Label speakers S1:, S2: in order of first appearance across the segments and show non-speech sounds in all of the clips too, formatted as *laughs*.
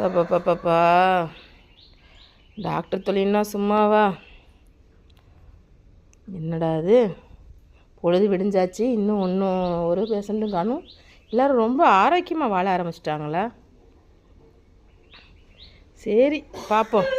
S1: சப்பப்பப்பா doctor தொழில்னா சும்மாவா? என்னடா இது? பொழுது விடிஞ்சாச்சு. இன்னும் ஒன்றும் ஒரு பேஷண்ட்டும் காணும். எல்லோரும் ரொம்ப ஆரோக்கியமாக வாழ ஆரம்பிச்சிட்டாங்களா? சரி பார்ப்போம்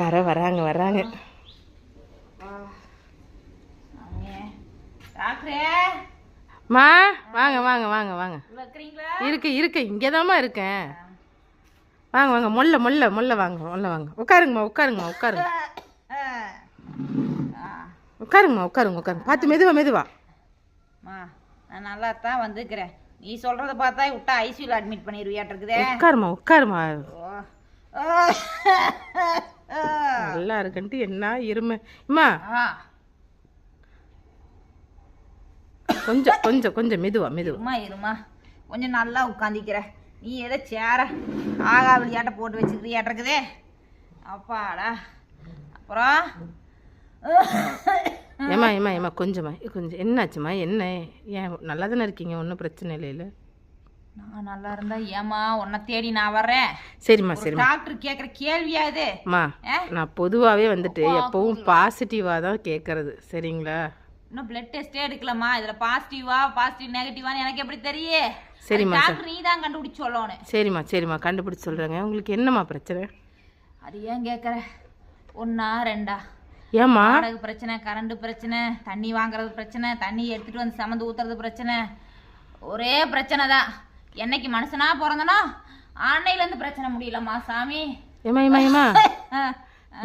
S1: யாரோ வராங்க வராங்க
S2: டாக்டரே.
S1: மா வாங்க வாங்க வாங்க வாங்க. இருக்கு இருக்கு. இங்கே இருக்கேன். வாங்க வாங்க. மொல்ல மொல்ல மொல்ல வாங்க மொல்ல வாங்க. உட்காருங்கம்மா உட்காருங்கம்மா உட்காருங்க. உட்காருங்கம்மா உட்காருங்க உட்காருங்க. பார்த்து மெதுவா மெதுவா.
S2: மா நான் நல்லா தான் வந்துக்கிறேன் நீ சொல்றத பார்த்தா விட்டா ஐசியூல அட்மிட் பண்ணிடுவியாட்டிருக்குதே
S1: உட்காருமா உட்காருமா. நல்லா இருக்குன்ட்டு என்ன இருமை. அம்மா
S2: ஆ,
S1: கொஞ்சம் கொஞ்சம் கொஞ்சம் மெதுவா மெதுவா.
S2: இருமா கொஞ்சம் நல்லா உட்காந்திக்கிற நீ ஏதோ சேர? ஆகா விளையாட்ட போட்டு வச்சுக்கிறியாட்டிருக்குதே அப்பாடா. அப்புறம்?
S1: ஏம்மா ஏம்மா ஏம்மா கொஞ்சம்மா கொஞ்சம். என்னாச்சும்மா என்ன? ஏன் நல்லா தானே இருக்கீங்க? ஒன்றும் பிரச்சனை இல்லைல்ல
S2: நான் நல்லா இருந்தா ஏமா உன்னை தேடி நான் வர்றேன்.
S1: சரிம்மா சரிம்மா.
S2: டாக்டர் கேக்குற கேள்வியா இது?
S1: அம்மா
S2: ஆ?
S1: நான் பொதுவாகவே வந்துட்டு எப்பவும் பாசிட்டிவாக தான் கேட்கறது சரிங்களா?
S2: இன்னும் பிளட் டெஸ்டே எடுக்கலாமா இதுல பாசிட்டிவா பாசிட்டிவ் நெகட்டிவான்னு எனக்கு எப்படி தெரியும்
S1: சரிம்மா,
S2: டாக்டர் நீ தான் கண்டுபிடிச்சு சொல்லணும்.
S1: சரிம்மா சரிம்மா. கண்டுபிடிச்சி சொல்கிறேங்க உங்களுக்கு என்னம்மா பிரச்சனை?
S2: அது ஏன் கேக்குற? ஒன்னா ரெண்டா?
S1: ஏம்மா?
S2: வாடகை பிரச்சனை கரண்ட் பிரச்சனை தண்ணி வாங்குறது பிரச்சனை தண்ணி எடுத்துட்டு வந்து சமந்து ஊத்துறது பிரச்சனை. ஒரே பிரச்சனை தான். என்னைக்கு மனுஷனா பிறந்தனோ ஆன்லைன்ல இருந்து பிரச்சனை முடியலம்மா சாமி.
S1: ஏம்மா ஏம்மா *laughs*
S2: ஆ.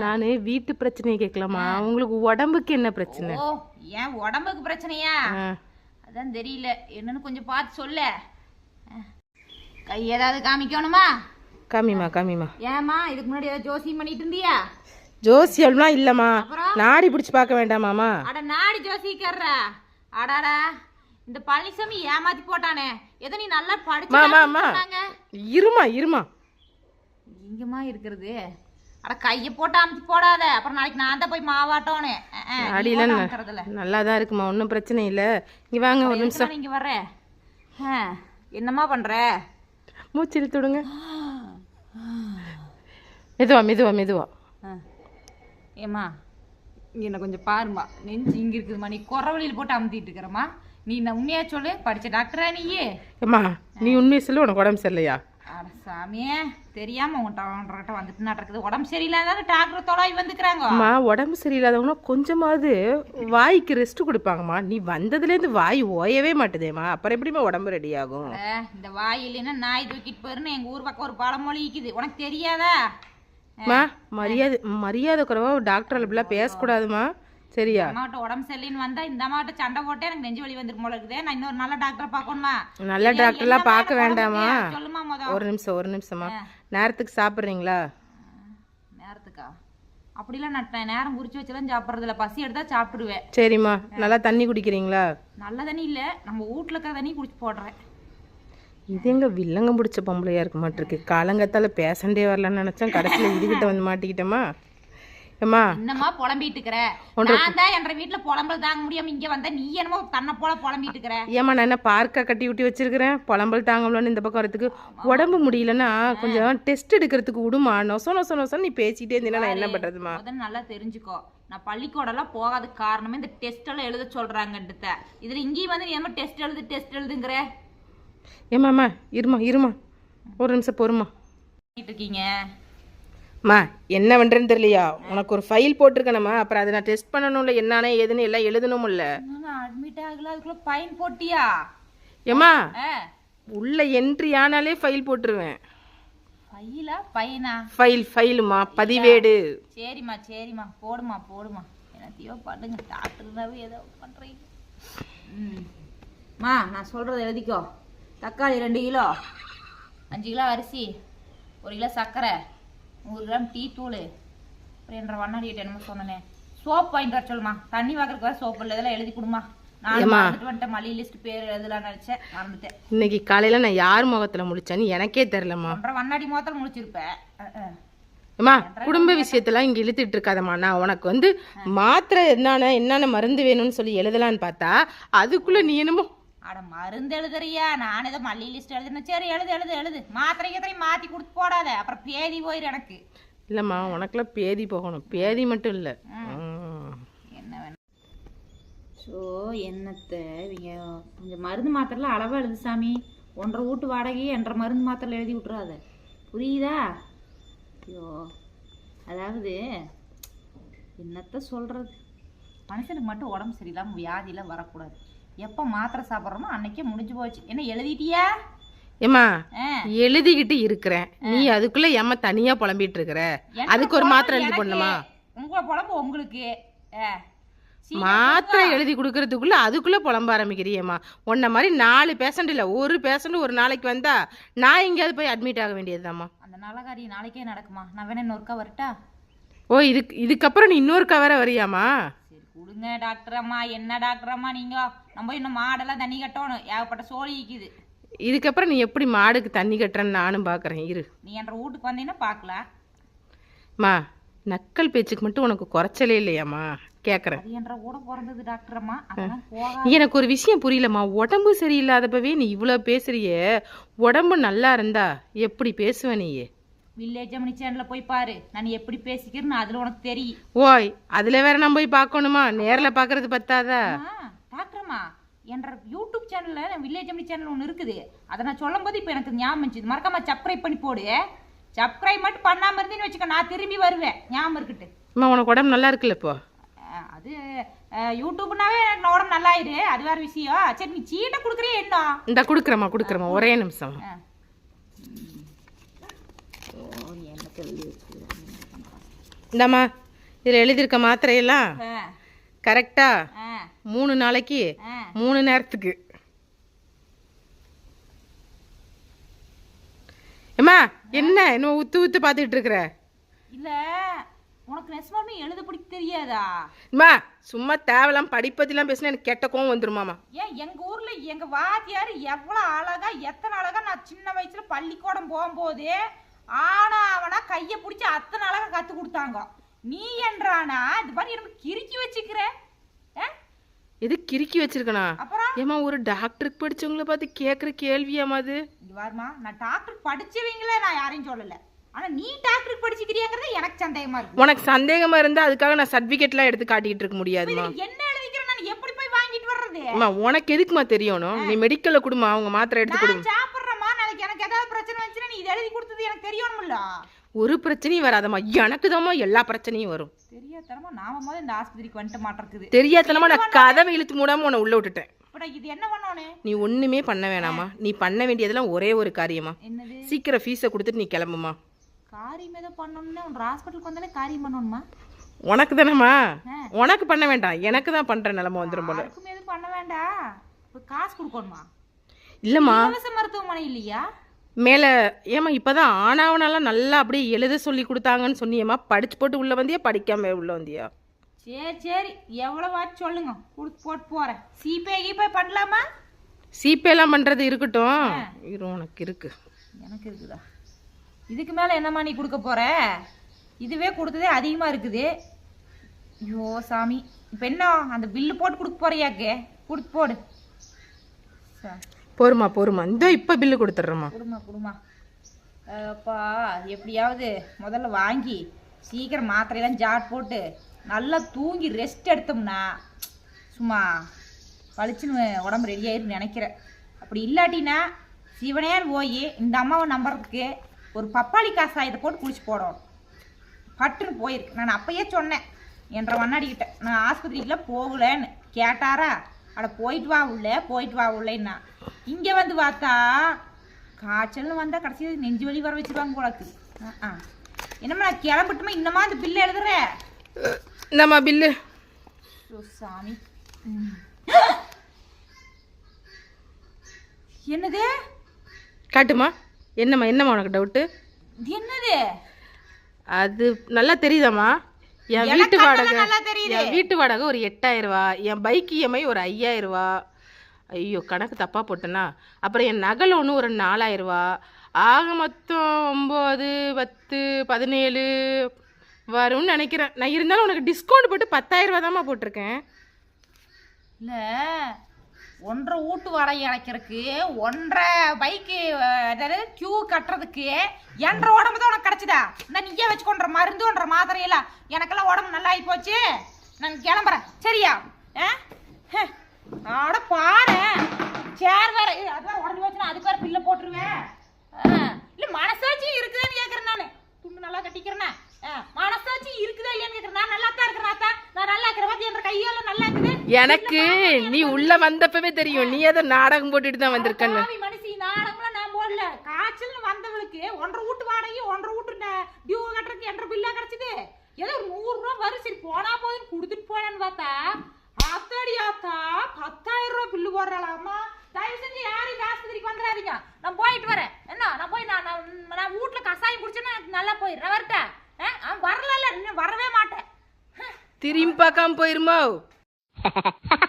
S1: நான் வீட்டு பிரச்சனையை கேட்கலாமா? உங்களுக்கு உடம்புக்கு என்ன பிரச்சனை?
S2: ஏன் உடம்புக்கு பிரச்சனையா? அதான் தெரியல. என்னன்னு கொஞ்சம் பார்த்து சொல்ல. கை ஏதாவது காமிக்கணுமா?
S1: காமிம்மா காமிம்மா.
S2: ஏமா இதுக்கு முன்னாடி ஏதாவது ஜோசியம் பண்ணிட்டு இருந்தியா?
S1: ஜோசியம்லாம் இல்லைம்மா? நாடி பிடிச்சி பார்க்க வேண்டாமாம்மா.
S2: அட நாடி ஜோசிக்கர்றா அடாடா. இந்த பழனிசாமி ஏமாத்தி போட்டானே. ஏதோ நீ நல்லா படிச்சு
S1: இருமா இருமா.
S2: இங்கம்மா இருக்கிறது. அட கையை போட்டு அமுத்தி போடாத. அப்புறம் நாளைக்கு நான் தான் போய் மாவாட்டோன்னு. அமுத்துறதுல
S1: நல்லா தான் இருக்குமா? ஒன்றும் பிரச்சனை இல்லை. இங்கே வாங்க ஒரு நிமிஷம்.
S2: நீங்க வர்ற? ஆ, என்னம்மா பண்ற?
S1: மூச்சு இழுத்து விடுங்க. மெதுவா மெதுவா மெதுவா.
S2: ஏம்மா இங்க என்ன கொஞ்சம் பாருமா நெஞ்சு இங்க இருக்குதும்மா நீ குறவழியில் போட்டு அமுத்திட்டு இருக்கிறம்மா. நீ நான் உண்மையா சொல்லு? படிச்ச டாக்டரா நீயே?
S1: அம்மா நீ உண்மையை சொல்லு உனக்கு உடம்பு சரியில்லையா?
S2: அட சாமியே தெரியாம உன் டாக்டர்கிட்ட வந்துட்டு நடக்குது உடம்பு சரியில்லாத டாக்டர் தொலாவி வந்துக்கிறாங்க?
S1: அம்மா உடம்பு சரியில்லாதவங்க கொஞ்சமாவது வாய்க்கு ரெஸ்ட் கொடுப்பாங்கம்மா. நீ வந்ததுலேருந்து வாய் ஓயவே மாட்டுதேம்மா. அப்புறம் எப்படிம்மா உடம்பு ரெடி ஆகும்?
S2: இந்த வாய் இல்லைன்னா நாய் தூக்கிட்டு போயிருன்னு எங்க ஊர் பக்கம் ஒரு பழமொழி இருக்குது. உனக்கு தெரியாதா?
S1: அம்மா மரியாதை மரியாதை குறைவா டாக்டர் இப்படிலாம் பேசக்கூடாதும்மா. சரியா?
S2: அம்மாட்ட உடம்பு சரியில்லைன்னு வந்தா இந்த அம்மாட்ட சண்டை போட்டு எனக்கு நெஞ்சு வலி வந்துரும் போல இருக்குது. நான் இன்னொரு நல்ல டாக்டரை பார்க்கணுமா?
S1: நல்ல டாக்டர்லாம் பார்க்க வேண்டாமா?
S2: சொல்லுமா முத.
S1: ஒரு நிமிஷம் ஒரு நிமிஷமா நேரத்துக்கு சாப்பிட்றீங்களா?
S2: நேரத்துக்கா? அப்படிலாம் நான் நேரம் குறிச்சு வச்செல்லாம் சாப்பிட்றதில்ல. பசி எடுத்தா சாப்பிட்டுடுவேன்
S1: சரிம்மா. நல்லா தண்ணி குடிக்கிறீங்களா?
S2: நல்ல தண்ணி இல்லை. நம்ம வீட்டில் இருக்கிற தண்ணி குடிச்சு போடுறேன்.
S1: இது எங்க வில்லங்க பிடிச்ச பொம்பளையா இருக்க மாட்டிருக்கு? காலங்கத்தால பேசண்டே வரலன்னு நினைச்சேன். கடைசியில் இதுகிட்ட வந்து மாட்டிக்கிட்டோமா ஏம்மா?
S2: என்னம்மா புலம்பிட்டு இருக்கிற? நான் தான் என்ற வீட்டுல புலம்பல் தாங்க முடியாம இங்க வந்தா நீ என்னமோ தன்னை போல புலம்பிட்டு இருக்கிற?
S1: ஏம்மா நான் என்ன பார்க்கா கட்டி விட்டி வச்சிருக்கிறேன்? புலம்பல் தாங்கலன்னு இந்த பக்கம் வரதுக்கு உடம்பு முடியலன்னா கொஞ்சம் டெஸ்ட் எடுக்கிறதுக்கு விடுமா? நொச நொச நொசன்னு நீ பேசிட்டே இருந்தீங்கன்னா நான் என்ன பண்றதுமா
S2: நல்லா தெரிஞ்சுக்கோ. நான் பள்ளிக்கூடம்லாம் போகாததுக்கு காரணமே இந்த டெஸ்ட் எல்லாம் எழுத சொல்றாங்கன்ட்டு இதுல இங்கேயும் வந்து நீ என்ன டெஸ்ட் எழுது டெஸ்ட் எழுதுங்கிற?
S1: ஏம்மாம்மா இருமா இருமா ஒரு நிமிஷம் பொறுமா
S2: இருக்கீங்க?
S1: அம்மா என்ன பண்ணுறேன்னு தெரியலையா? உனக்கு ஒரு ஃபைல் போட்டிருக்கணுமா? அப்புறம் அதை நான் டெஸ்ட் பண்ணணும்ல என்னன்னு ஏதுன்னு எல்லாம் எழுதணும்ல
S2: அட்மிட் ஆகல? அதுக்குள்ள பையன் போட்டியா?
S1: ஏம்மா உள்ள என்ட்ரி ஆனாலே ஃபைல் போட்டுருவேன்.
S2: பையலா பையனா
S1: ஃபைல் ஃபைலுமா பதிவேடு.
S2: சரிம்மா சரிம்மா. போடுமா போடுமா என்னத்தையோ பண்ணுங்க. டாக்டர்னாவே ஏதோ பண்றீங்க. ம் நான் சொல்றத எழுதிக்கோ. தக்காளி ரெண்டு கிலோ. அஞ்சு கிலோ அரிசி ஒரு கிலோ சர்க்கரை. நூறு கிராம் டீ தூள். அப்புறம் என்ற வண்ணாடி என்னமோ சொன்னனே. சோப் வாங்கிட்டு வர சொல்லுமா தண்ணி வாங்குறதுக்கு வர சோப்பு இல்லை இதெல்லாம் எழுதி கொடுமா
S1: இன்னைக்கு காலையில நான் யார் முகத்துல முடிச்சேன்னு எனக்கே
S2: ஒன்றரை வண்ணாடி மோத்தல் முடிச்சிருப்பேன்.
S1: அம்மா குடும்ப விஷயத்தெல்லாம் இங்க இழுத்துட்டு இருக்காதம்மா. நான் உனக்கு வந்து மாத்திரை என்னென்ன என்னென்ன மருந்து வேணும்னு சொல்லி எழுதலான்னு பார்த்தா அதுக்குள்ள நீ என்னமோ
S2: அட மருந்து எழுதுறியா? நான் ஏதோ மல்லி லிஸ்ட் எழுதுனேன் சரி எழுது எழுது எழுது. மாத்திரை கத்திரை மாத்தி கொடுத்து போடாத. அப்புறம் பேதி போயிரு எனக்கு.
S1: இல்லைம்மா உனக்கெல்லாம் பேதி போகணும். பேதி மட்டும் இல்லை.
S2: என்ன வேணும் ஸோ என்னத்தை? இவங்க கொஞ்சம் மருந்து மாத்திரைலாம் அளவாக எழுது சாமி. ஒன்றரை வீட்டு வாடகையே என்ற மருந்து மாத்திரை எழுதி விட்றாத புரியுதா? ஐயோ. அதாவது என்னத்த சொல்கிறது மனுஷனுக்கு மட்டும் உடம்பு சரியில்லாமல் வியாதியெல்லாம் வரக்கூடாது. எப்போ மாத்திரை சாப்பிட்றோமோ அன்னைக்கே முடிஞ்சு போச்சு. என்ன எழுதிட்டியா?
S1: ஏம்மா
S2: ஆ.
S1: எழுதிக்கிட்டு இருக்கிறேன். நீ அதுக்குள்ள ஏம்மா தனியா புலம்பிட்டு இருக்கிற? அதுக்கு ஒரு மாத்திரை எழுதி? போடணுமா?
S2: உங்க பொழப்பு உங்களுக்கு.
S1: மாத்திரை எழுதி கொடுக்கறதுக்குள்ள அதுக்குள்ள புலம்ப ஆரம்பிக்கிறியேம்மா. உன்ன மாதிரி நாலு பேஷண்ட் இல்ல ஒரு பேஷண்ட் ஒரு நாளைக்கு வந்தா நான் எங்கேயாவது போய் அட்மிட் ஆக வேண்டியதுதாம்மா.
S2: அந்த காரியம் நாளைக்கே நடக்குமா? நான் வேணா இன்னொருக்கா வரட்டா
S1: ஓ இதுக்கு இதுக்கப்புறம் நீ இன்னொரு கவர வரியாமா
S2: கொடுங்க டாக்டர் அம்மா. என்ன டாக்டர் அம்மா நீங்க? நம்ம இன்னும் மாடெல்லாம் தண்ணி கட்டணும். ஏகப்பட்ட சோழி இருக்குது
S1: இதுக்கப்புறம் நீ எப்படி மாடுக்கு தண்ணி கட்டுறன்னு நானும் பார்க்கறேன் இரு.
S2: நீ என்ற வீட்டுக்கு வந்தீங்கன்னா பார்க்கலாம்
S1: மா நக்கல் பேச்சுக்கு மட்டும் உனக்கு குறைச்சலே இல்லையாம்மா? கேட்குறேன்
S2: என்ற கூட பிறந்தது டாக்டர் அம்மா. அதெல்லாம் போக
S1: எனக்கு ஒரு விஷயம் புரியலம்மா. உடம்பு சரியில்லாதப்பவே நீ இவ்வளோ பேசுறியே. உடம்பு நல்லா இருந்தா எப்படி பேசுவ நீயே?
S2: வில்லேஜ் அம்மனி சேனல்ல போய் பாரு. நான் எப்படி பேசிக்கிறேன்னு அதுல உனக்கு தெரியும்
S1: ஓய் அதுல வேற நான் போய் பார்க்கணுமா? நேர்ல பார்க்கறது பத்தாதா?
S2: அம்மா என்ற யூடியூப் சேனல்ல வில்லேஜ் அம்மனி சேனல் ஒன்று இருக்குது. அதை நான் சொல்லும் போது இப்போ எனக்கு ஞாபகம் இருந்துச்சு மறக்காம சப்ஸ்கிரைப் பண்ணி போடு. சப்ஸ்கிரைப் மட்டும் பண்ணாம இருந்தேன்னு வச்சுக்க நான் திரும்பி வருவேன். ஞாபகம் இருக்கட்டு.
S1: அம்மா உனக்கு உடம்பு நல்லா இருக்குல்ல இப்போ?
S2: அது யூடியூப்னாவே எனக்கு உடம்பு நல்லாயிரு. அது வேற விஷயம். சரி நீ சீட்டை கொடுக்குறியே என்ன
S1: இந்த கொடுக்குறேம்மா கொடுக்குறேம்மா. ஒரே நிமிஷம்
S2: அஹ். ஓ, நீ என்னத்த எழுதி வச்சிருக்க?
S1: இந்தாம்மா இதில் எழுதியிருக்க மாத்திரையெல்லாம்
S2: அஹ்,
S1: கரெக்டா
S2: அஹ்,
S1: மூணு நாளைக்கு. மூணு நேரத்துக்கு. ஏம்மா என்ன இன்னும் உத்து உத்து பார்த்துக்கிட்டு இருக்கிற?
S2: இல்ல உனக்கு நெசமாலுமே எழுத பிடிக்க தெரியாதா?
S1: அம்மா சும்மா தேவையில்லாம் படிப்பதெல்லாம் பேசினா எனக்கு கெட்ட கோவம் வந்துருமாமா
S2: ஏன் எங்க ஊர்ல எங்க வாத்தியார் எவ்வளவு அழகா எத்தனை அழகா நான் சின்ன வயசுல பள்ளிக்கூடம் போகும்போது ஆனா அவனா கைய பிடிச்சி அத்தனை அழகா கத்து கொடுத்தாங்க. நீ என்றானா? இது மாதிரி எனக்கு கிறுக்கி வச்சுக்கிற?
S1: எது கிறுக்கி வச்சிருக்கனா? ஏம்மா ஒரு டாக்டருக்கு படிச்சவங்கள பார்த்து கேட்குற கேள்வியாம்மா அது?
S2: பாருமா நான் டாக்டர் படிச்சவங்கள நான் யாரையும் சொல்லல. ஆனா நீ டாக்டருக்கு படிச்சுக்கிறியாங்கிறது எனக்கு சந்தேகமா இருக்கு.
S1: உனக்கு சந்தேகமா இருந்தா அதுக்காக நான் சர்டிஃபிகேட்லாம் எடுத்து காட்டிக்கிட்டு இருக்க முடியாதுமா
S2: என்ன எழுதிக்கிறேன்? நான் எப்படி போய் வாங்கிட்டு வர்றது?
S1: உனக்கு எதுக்குமா தெரியணும் நீ மெடிக்கல்ல கொடுமா அவங்க மாத்திரை எடுத்து கொடு
S2: நான் சாப்பிடுறேம்மா நாளைக்கு எனக்கு ஏதாவது பிரச்சனை வந்துச்சுன்னா நீ இதை எழுதி கொடுத்தது எனக்கு தெரியணும்ல.
S1: ஒரு பிரச்சனையும் வராதம்மா. எனக்கு எல்லா பிரச்சனையும் வரும்.
S2: தெரியாதனமா நாம முதல்ல இந்த ஆஸ்பத்திரிக்கு வந்துட்டு மாட்டிருக்குது
S1: தெரியாதனமா நான் கதவை இழுத்து மூடாம உன்னை உள்ள விட்டுட்டேன்.
S2: இது என்ன பண்ணணும்
S1: நீ ஒண்ணுமே பண்ண வேணாமா நீ பண்ண வேண்டியதெல்லாம் ஒரே ஒரு காரியமா சீக்கிரம் ஃபீஸை கொடுத்துட்டு நீ கிளம்புமா
S2: காரியம் ஏதோ பண்ணணும்னா உன் ஹாஸ்பிட்டலுக்கு வந்தாலே காரியம் பண்ணணுமா
S1: உனக்கு தானேம்மா. உனக்கு பண்ண வேண்டாம். எனக்கு தான் பண்ற நிலமை வந்துடும் போல.
S2: எதுவும் பண்ண வேண்டாம். காசு கொடுக்கணுமா?
S1: இல்லம்மா.
S2: மருத்துவமனை இல்லையா?
S1: மேலே ஏம்மா இப்போதான் ஆனாவனெல்லாம் நல்லா அப்படியே எழுத சொல்லி கொடுத்தாங்கன்னு சொன்னியம்மா. படிச்சு போட்டு உள்ள வந்தியா? படிக்காம உள்ள வந்தியா?
S2: சரி சரி. எவ்வளவாச்சு சொல்லுங்க. கொடுத்து போட்டு போறேன். சிபே கிபே பண்ணலாமா?
S1: சிபேலாம் பண்றது இருக்கட்டும். இரு உனக்கு இருக்கு.
S2: எனக்கு இருக்குதா? இதுக்கு மேல என்னம்மா நீ கொடுக்க போற? இதுவே கொடுத்ததே அதிகமா இருக்குது. ஐயோ சாமி. இப்போ என்ன அந்த பில்லு போட்டு கொடுக்க போறியாக்கு? கொடுத்து போடு. ச-
S1: பொறுமா பொறுமா இந்த இப்போ பில்லு கொடுத்துட்றோம்மா.
S2: கொடுமா கொடுமா அப்பா எப்படியாவது முதல்ல வாங்கி சீக்கிரம் மாத்திரையெல்லாம் ஜாட் போட்டு நல்லா தூங்கி ரெஸ்ட் எடுத்தோம்னா சும்மா பளிச்சுன்னு உடம்பு ரெடி ஆயிரும் நினைக்கிறேன். அப்படி இல்லாட்டினா சிவனேன்னு போய் இந்த அம்மாவை நம்புறதுக்கு ஒரு பப்பாளி காசாயத்தை போட்டு குளிச்சு போடணும். பட்டுன்னு போயிருக்கு. நான் அப்பயே சொன்னேன் என்ற வண்ணாடிக்கிட்ட நான் ஆஸ்பத்திரிக்குள்ளே போகலன்னு. கேட்டாரா அட போயிட்டு வா உள்ள போயிட்டு வா உள்ளேன்னா. இங்கே வந்து பார்த்தா காய்ச்சல்னு வந்தால் கடைசி நெஞ்சு வலி வர வச்சிருவாங்க போலக்கு ஆ என்னம்மா நான் கிளம்பட்டுமா? இன்னமா அந்த பில்லு எழுதுறேன்
S1: இந்தாம்மா பில்லு
S2: சாமி. என்னது?
S1: காட்டுமா. என்னம்மா என்னம்மா உனக்கு டவுட்டு
S2: என்னது?
S1: அது நல்லா தெரியுதாம்மா? என் வீட்டு வாடகை. என் வீட்டு வாடகை ஒரு எட்டாயிரம் ரூபா என் பைக் இஎம்ஐ ஒரு ஐயாயிரம் ரூபா ஐயோ கணக்கு தப்பாக போட்டேனா? அப்புறம் என் நகல் ஒன்று ஒரு நாலாயிரரூவா ஆக மொத்தம் ஒம்பது பத்து பதினேழு வரும்னு நினைக்கிறேன். நான் இருந்தாலும் உனக்கு டிஸ்கவுண்ட் போட்டு பத்தாயிரம் தாம்மா போட்டிருக்கேன்.
S2: இல்லை ஒன்றரை வீட்டு வாடகை அடைக்கிறதுக்கு ஒன்றரை பைக்கு அதாவது கியூ கட்டுறதுக்கு என்ற உடம்பு தான் உனக்கு கிடச்சிதா? இந்த நீயே வச்சுக்கொண்ட மருந்துன்ற மாத்திரையெல்லாம் எனக்கெல்லாம் உடம்பு நல்லா ஆகி போச்சு. நான் கிளம்புறேன். சரியா? ஆ? அட பாரு சேர் வேற அதான் உடஞ்சி போச்சுன்னா அதுக்கு வேற பில்ல போட்டுருவேன். இல்ல மனசாட்சி இருக்குதான்னு கேக்குறேன் நானு. துண்டு நல்லா கட்டிக்கிறேனே. ஆ, மனசாட்சி இருக்குதா இல்லையான்னு கேக்குறேன். நான் நல்லா தான் இருக்கிறேன் அத்தா. நான் நல்லா இருக்கிற பார்த்து என்ற கையெல்லாம் நல்லா இருக்குது.
S1: எனக்கு நீ உள்ள வந்தப்பவே தெரியும். நீ ஏதோ நாடகம் போட்டுட்டு தான் வந்திருக்கன்னு
S2: பாவி மனுஷி நாடகம்லாம் நான் போடல காய்ச்சல்னு வந்தவளுக்கு ஒன்றரை வீட்டு வாடகை ஒன்றரை வீட்டு டியூ கட்டுறதுக்கு என்ற பில்லா கிடைச்சது ஏதோ ஒரு நூறு ரூபா வரும் சரி போனா போதுன்னு கொடுத்துட்டு போனேன்னு பார்த்தா ஆத்தாடி ஆத்தா பத்தாயிரம் ரூபா பில்லு போடுறாளாமா தயவு செஞ்சு யாரும் இந்த ஆஸ்பத்திரிக்கு வந்துடாதீங்க. நான் போயிட்டு வரேன். என்ன? நான் போய் நான் நான் நான் வீட்டுல கசாயம் குடிச்சேன்னா நல்லா போயிடுறேன் வரட்டேன் ஆ, அவன் வரல இன்னும் வரவே மாட்டேன்.
S1: திரும்பி பார்க்காம போயிருமோ? *laughs*